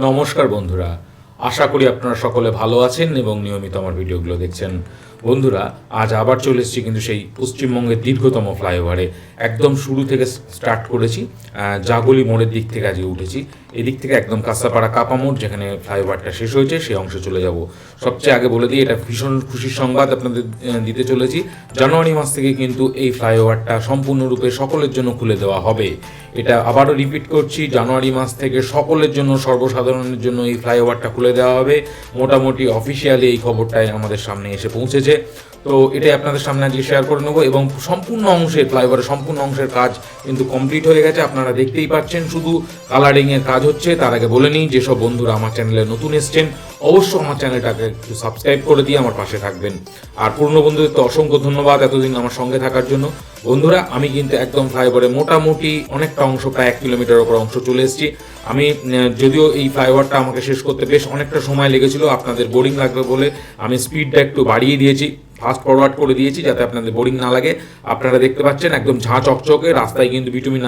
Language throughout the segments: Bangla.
নমস্কার বন্ধুরা। আশা করি আপনারা সকলে ভালো আছেন এবং নিয়মিত আমার ভিডিওগুলো দেখছেন। বন্ধুরা, আজ আবার চলে এসেছি কিন্তু সেই পশ্চিমবঙ্গের দীর্ঘতম ফ্লাইওভারে। একদম শুরু থেকে স্টার্ট করেছি জাগলি মোড়ের দিক থেকে আজকে উঠেছি। এদিক থেকে একদম কাঁসাপাড়া কাপা মোড়, যেখানে ফ্লাইওভারটা শেষ হয়েছে, সেই অংশে চলে যাব। সবচেয়ে আগে বলে দিই, এটা ভীষণ খুশির সংবাদ আপনাদের দিতে চলেছি। জানুয়ারি মাস থেকে কিন্তু এই ফ্লাইওভারটা সম্পূর্ণরূপে সকলের জন্য খুলে দেওয়া হবে। এটা আবারও রিপিট করছি, জানুয়ারি মাস থেকে সকলের জন্য, সর্বসাধারণের জন্য এই ফ্লাইওভারটা খুলে দেওয়া হবে। মোটামুটি অফিসিয়ালি এই খবরটাই আমাদের সামনে এসে পৌঁছেছে। invece তো এটাই আপনাদের সামনে আজকে শেয়ার করে নেব এবং সম্পূর্ণ অংশের ফ্লাইওভারের সম্পূর্ণ অংশের কাজ কিন্তু কমপ্লিট হয়ে গেছে। আপনারা দেখতেই পাচ্ছেন, শুধু কালারিংয়ের কাজ হচ্ছে। তার আগে বলে নিই, যেসব বন্ধুরা আমার চ্যানেলে নতুন এসছেন, অবশ্যই আমার চ্যানেলটাকে একটু সাবস্ক্রাইব করে দিয়ে আমার পাশে থাকবেন। আর পুরনো বন্ধুদের তো অসংখ্য ধন্যবাদ এতদিন আমার সঙ্গে থাকার জন্য। বন্ধুরা, আমি কিন্তু একদম ফ্লাইওভারে মোটামুটি অনেকটা অংশ, প্রায় এক কিলোমিটার ওপর অংশ চলে এসেছি। আমি যদিও এই ফ্লাইওভারটা আমাকে শেষ করতে বেশ অনেকটা সময় লেগেছিল, আপনাদের বোরিং লাগবে বলে আমি স্পিডটা একটু বাড়িয়ে দিয়েছি। ফাস্ট ফরওয়ার্ড করে দিয়েছি যাতে আপনাদের বোরিং না লাগে। আপনারা দেখতে পাচ্ছেন একদম ঝাঁ চকচকে রাস্তায় কিন্তু বিটুমিন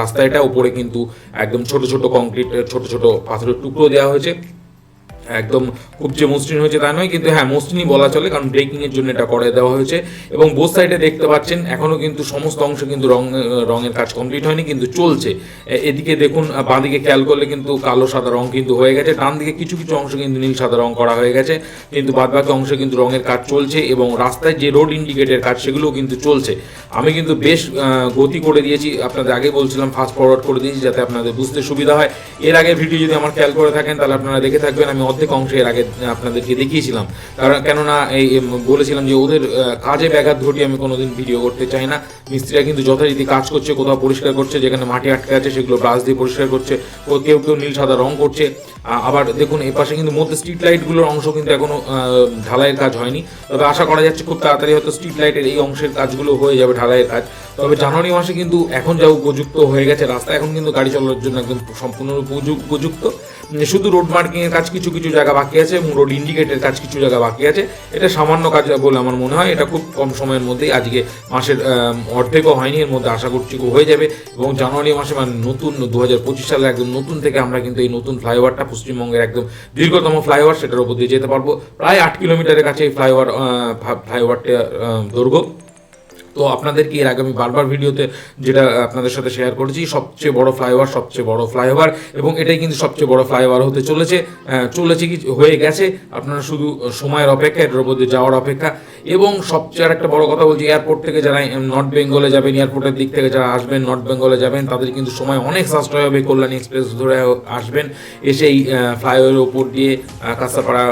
রাস্তাটা উপরে কিন্তু একদম ছোট ছোট কংক্রিট ছোট ছোট পাথরের টুকরো দেওয়া হয়েছে। একদম খুব যে মসৃণ হয়েছে তা নয়, কিন্তু হ্যাঁ মসৃণই বলা চলে, কারণ ব্রেকিং এর জন্য এটা করে দেওয়া হয়েছে। এবং বোথ সাইডে দেখতে পাচ্ছেন, এখনও কিন্তু সমস্ত অংশ কিন্তু রং রঙের কাজ কমপ্লিট হয়নি, কিন্তু চলছে। এদিকে দেখুন বাঁদিকে খেয়াল করলে কিন্তু কালো, সাদা রং কিন্তু হয়ে গেছে। ডান দিকে কিছু কিছু অংশ কিন্তু নীল, সাদা রং করা হয়ে গেছে, কিন্তু বাদবাকি অংশে কিন্তু রঙের কাজ চলছে এবং রাস্তায় যে রোড ইন্ডিকেটের কাজ, সেগুলোও কিন্তু চলছে। আমি কিন্তু বেশ গতি করে দিয়েছি, আপনাদের আগে বলছিলাম ফাস্ট ফরওয়ার্ড করে দিয়েছি, যাতে আপনাদের বুঝতে সুবিধা হয়। এর আগে ভিডিও যদি আমার খেয়াল করে থাকেন, তাহলে আপনারা দেখে থাকবেন, আমি অর্ধেক অংশে এর আগে আপনাদেরকে দেখিয়েছিলাম। কারণ কেননা এই বলেছিলাম যে ওদের কাজে ব্যাঘাত ঘটিয়ে আমি কোনোদিন ভিডিও করতে চাই না। মিস্ত্রিরা কিন্তু যথারীতি কাজ করছে, কোথাও পরিষ্কার করছে, যেখানে মাটি আটকে আছে, সেগুলো ব্রাশ দিয়ে পরিষ্কার করছে কেউ কেউ নীল, সাদা রং করছে। আবার দেখুন এই পাশে কিন্তু মধ্যে স্ট্রিট লাইটগুলোর অংশ কিন্তু এখনও ঢালাইয়ের কাজ হয়নি। তবে আশা করা যাচ্ছে খুব তাড়াতাড়ি হয়তো স্ট্রিট লাইটের এই অংশের কাজগুলো হয়ে যাবে ঢালাইয়ের কাজ। তবে জানুয়ারি মাসে কিন্তু এখন যা উপযুক্ত হয়ে গেছে রাস্তা এখন কিন্তু গাড়ি চালানোর জন্য একদম সম্পূর্ণ উপযুক্ত। শুধু রোড মার্কিং এর কাজ কিছু কিছু জায়গা বাকি আছে, এবং রোড ইন্ডিকেটের কাজ কিছু জায়গা বাকি আছে। এটা সামান্য কাজ বলে আমার মনে হয়। এটা খুব কম সময়ের মধ্যেই, আজকে মাসের অর্ধেকও হয়নি, এর মধ্যে আশা করছি হয়ে যাবে। এবং জানুয়ারি মাসে মানে নতুন দু হাজার পঁচিশ সালে একদম নতুন থেকে আমরা কিন্তু এই নতুন ফ্লাইওভারটা, পশ্চিমবঙ্গের একদম দীর্ঘতম ফ্লাইওভার, সেটার উপর দিয়ে যেতে পারব। প্রায় আট কিলোমিটারের কাছে এই ফ্লাইওভার ফ্লাইওভারটা দৈর্ঘ্য। তো আপনাদের কি এর আগে আমি বারবার ভিডিওতে যেটা আপনাদের সাথে শেয়ার করেছি, সবচেয়ে বড় ফ্লাইওভার সবচেয়ে বড় ফ্লাইওভার এবং এটাই কিন্তু সবচেয়ে বড় ফ্লাইওভার হতে চলেছে চলেছে কি হয়ে গেছে, আপনারা শুধু সময়ের অপেক্ষা, এটার দিয়ে যাওয়ার অপেক্ষা এবং সবচেয়ে আর একটা বড় কথা বলছি এয়ারপোর্ট থেকে যারা নর্থ বেঙ্গলে যাবেন এয়ারপোর্টের দিক থেকে যারা আসবেন নর্থ বেঙ্গলে যাবেন, তাদের কিন্তু সময় অনেক সাশ্রয় হবে, কল্যাণী এক্সপ্রেস ধরে আসবেন, এসে এই ফ্লাইওভারের ওপর দিয়ে কাঁচাপাড়া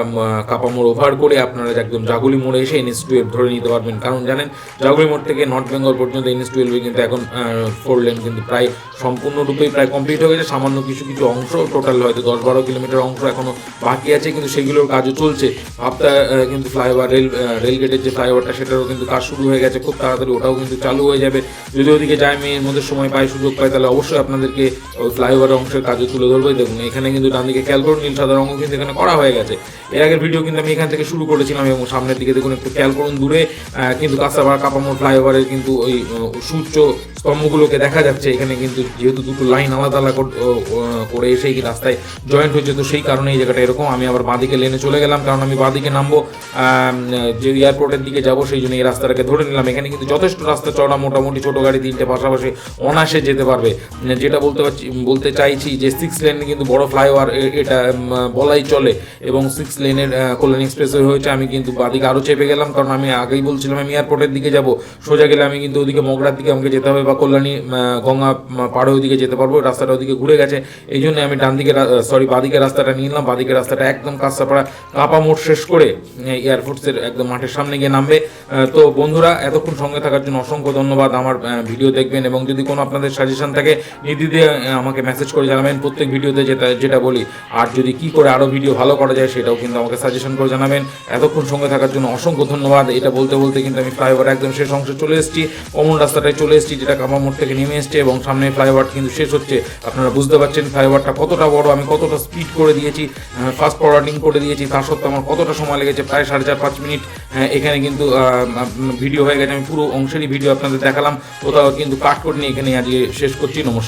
কাপামোড় ওভার করে আপনারা একদম জাগুলি মোড়ে এসে এনএস টুয়েলভ ধরে নিতে পারবেন। কারণ জানেন, জাগুলি মোড় থেকে নর্থ বেঙ্গল পর্যন্ত এনএস টুয়েলভে কিন্তু এখন ফোর লেন কিন্তু প্রায় সম্পূর্ণরূপেই প্রায় কমপ্লিট হয়ে গেছে। সামান্য কিছু কিছু অংশ টোটাল হয়তো দশ বারো কিলোমিটার অংশ এখনও বাকি আছে, কিন্তু সেগুলোর কাজও চলছে। ভাবতা কিন্তু ফ্লাইওভার রেল রেল গেটের যে ফ্লাইওভারটা সেটারও কিন্তু কাজ শুরু হয়ে গেছে। খুব তাড়াতাড়ি ওটাও কিন্তু চালু হয়ে যাবে। যদি ওদিকে যায় আমি এর মধ্যে সময় পাই, সুযোগ পাই, তাহলে অবশ্যই আপনাদেরকে ওই ফ্লাইওভার অংশের কাজও তুলে ধরবো। দেখুন, এখানে কিন্তু ডান দিকে খেয়াল করুন নীল সাদা রঙও কিন্তু এখানে করা হয়ে গেছে। এর আগের ভিডিও কিন্তু আমি এখান থেকে শুরু করেছিলাম এবং সামনের দিকে দেখুন একটু খেয়াল করুন দূরে কিন্তু কাঁচাপাড়া কাপামোড় ফ্লাইওভারের কিন্তু ওই সুউচ্চ স্তম্ভগুলোকে দেখা যাচ্ছে। এখানে কিন্তু যেহেতু দুটো লাইন আলাদা আলাদা কর- এসেই রাস্তায় জয়েন্ট হয়েছে, তো সেই কারণে এই জায়গাটা এরকম। আমি আবার বাঁদিকে লেনে চলে গেলাম, কারণ আমি বাঁদিকে নামবো। যে এয়ারপোর্টের দিকে যাব, সেই জন্য এই রাস্তাটাকে ধরে নিলাম। এখানে কিন্তু যথেষ্ট রাস্তা চড়া মোটামুটি ছোট গাড়ি তিনটে পাশাপাশি অনায়াসে যেতে পারবে। যেটা বলতে পারছি, বলতে চাইছি যে সিক্স লেন কিন্তু বড় ফ্লাইওভার এটা বলাই চলে। এবং সিক্স লেনের কল্যাণ এক্সপ্রেস হয়েছে, আমি কিন্তু বাদিকে আরও চেপে গেলাম, কারণ আমি আগেই বলছিলাম আমি এয়ারপোর্টের দিকে যাব। সোজা গেলে আমি কিন্তু ওদিকে মগরার দিকে আমাকে যেতে হবে বা কল্যাণী গঙ্গা পাড়ে ওদিকে যেতে পারব। রাস্তাটা ওদিকে ঘুরে গেছে। এই জন্য আমি ডান দিকে সরি বাদিকে রাস্তাটা নিলাম বাদিকে রাস্তাটা একদম কাঁচাপাড়া কাঁপা মোড় শেষ করে এয়ারফোর্সের একদম মাঠের সামনে গিয়ে নামবে। তো বন্ধুরা এতক্ষণ সঙ্গে থাকার জন্য অসংখ্য ধন্যবাদ আমার ভিডিও দেখবেন। এবং যদি কোনো আপনাদের সাজেশন থাকে আহ, আমাকে মেসেজ করে জানাবেন প্রত্যেক ভিডিওতে যেটা যেটা বলি। আর যদি কি করে আরও ভিডিও ভালো করা যায় সেটাও কিন্তু আমাকে সাজেশন করে জানাবেন। এতক্ষণ সঙ্গে থাকার জন্য অসংখ্য ধন্যবাদ। এটা বলতে বলতে কিন্তু আমি ফ্লাইওভার একদম শেষ অংশে চলে এসেছি। অমন রাস্তাটায় চলে এসেছি, যেটা কামা মোড় থেকে নেমে এসছে এবং সামনে ফ্লাইওভার কিন্তু শেষ হচ্ছে। আপনারা বুঝতে পারছেন ফ্লাইওভারটা কতটা বড়, আমি কতটা স্পিড করে দিয়েছি ফাস্ট ফরওয়ার্ডিং করে দিয়েছি তার সত্ত্বেও আমার কতটা সময় লেগেছে, প্রায় সাড়ে চার পাঁচ মিনিট এখানে কিন্তু ভিডিও হয়ে গেছে। আমি পুরো অংশেরই ভিডিও আপনাদের দেখালাম, কোথাও কিন্তু কাট করে নিয়ে এখানে আজকে শেষ করছি। নমস্কার।